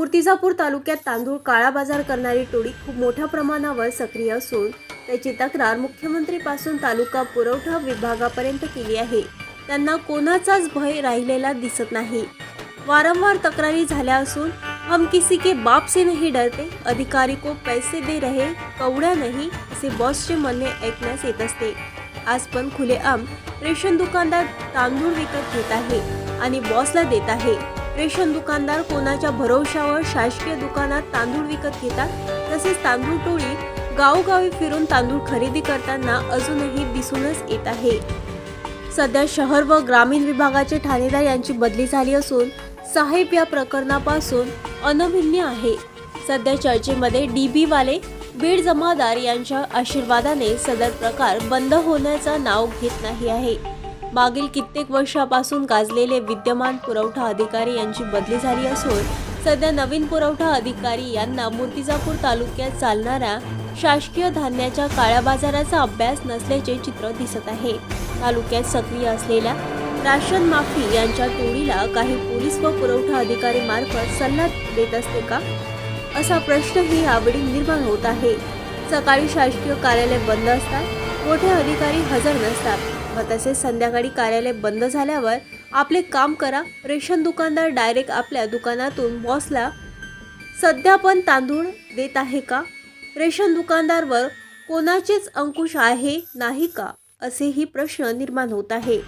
मूर्तिजापूर तालुक्यात तांदूळ काळा बाजार करणारी टोळी खूप मोठ्या प्रमाणावर सक्रिय असून त्याची तक्रार मुख्यमंत्रीपासून तालुका पुरवठा विभागापर्यंत केली आहे. त्यांना कोणाचाच भय राहिलेला दिसत नाही. वारंवार तक्रारी झाल्या असून हम किसी के बाप से नहीं डरते. अधिकारी को पैसे दे रहे कवड्या नाही असे बॉसचे म्हणणे ऐकण्यास येत असते. आज पण खुलेआम रेशन दुकानदार तांदूळ विकत घेत आहे आणि बॉसला देत आहे. रेशन दुकानदार कोणाच्या भरोशावर शासकीय दुकानात तांदूळ विकत घेतात तसेच तांदूळ टोळी गावोगावी फिरून तांदूळ खरेदी करताना अजूनही दिसूनच येत आहे. सध्या शहर व ग्रामीण विभागाचे ठाणेदार यांची बदली झाली असून साहेब या प्रकरणापासून अनभिन्न आहे. सध्या चर्चेमध्ये डी बी वाले बीड जमादार यांच्या आशीर्वादाने सदर प्रकार बंद होण्याचं नाव घेत नाही आहे. मागील कित्येक वर्षापासून गाजलेले विद्यमान पुरवठा अधिकारी यांची बदली झाली असून सध्या नवीन पुरवठा अधिकारी यांना मूर्तिजापूर तालुक्यात चालणाऱ्या शासकीय धान्याच्या काळ्या बाजाराचा अभ्यास नसल्याचे चित्र दिसत आहे. तालुक्यात सक्रिय असलेल्या राशन माफी यांच्या टोळीला काही पोलीस व पुरवठा अधिकारी मार्फत सल्ला देत असते का? असा प्रश्नही यावेळी निर्माण होत आहे. सकाळी शासकीय कार्यालय बंद असतात मोठे अधिकारी हजर नसतात. व तसेच संध्याकाळी कार्यालय बंद झाल्यावर आपले काम करा. रेशन दुकानदार डायरेक्ट आपल्या दुकानातून बॉसला सध्या पण तांदूळ देत आहे का? रेशन दुकानदारवर कोणाचेच अंकुश आहे नाही का? असेही प्रश्न निर्माण होत आहे.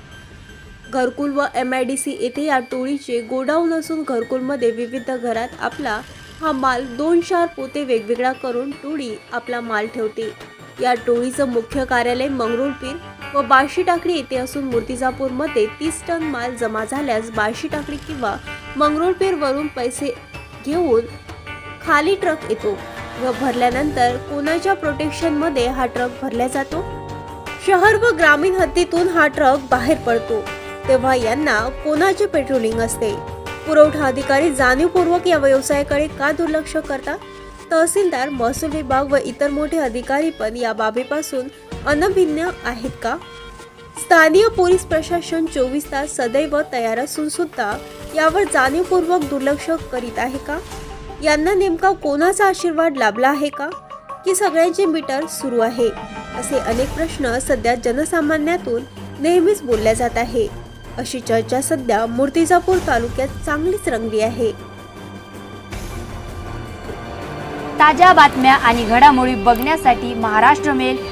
घरकुल व एम आय डी सी येथे या टोळीचे गोडाऊन असून घरकुलमध्ये विविध घरात आपला हा माल दोन चार पोते वेगवेगळा करून टोळी आपला माल ठेवते. या टोळीचं मुख्य कार्यालय मंगरुळपीर व बार्शी टाकळी येथे असून मूर्तिजापूरमध्ये तीस टन माल जमा झाल्यास बार्शी टाकळी किंवा मंगरुळपीरवरून पैसे घेऊन खाली ट्रक येतो व भरल्यानंतर कोणाच्या प्रोटेक्शनमध्ये हा ट्रक भरला जातो? शहर व ग्रामीण हद्दीतून हा ट्रक बाहेर पडतो तेव्हा यांना कोणाचे पेट्रोलिंग असते? पुरवठा अधिकारी जाणीवपूर्वक या व्यवसायाकडे का दुर्लक्ष करतात? तहसीलदार महसूल विभाग व इतर मोठे अधिकारी पण या बाबीपासून अनभिन्न आहेत का? स्थानीय पोलीस प्रशासन चोवीस तास सदैव तयार असून सुद्धा यावर जाणीवपूर्वक दुर्लक्ष करीत आहे का? यांना नेमका कोणाचा आशीर्वाद लाभला आहे का? की सगळ्यांचे मीटर सुरू आहे? असे अनेक प्रश्न सध्या जनसामान्यातून नेहमीच बोलल्या जात आहे. अशी चर्चा सध्या मूर्तिजापूर तालुक्यात चांगलीच रंगली आहे. ताज्या बातम्या आणि घडामोडी बघण्यासाठी महाराष्ट्र मेल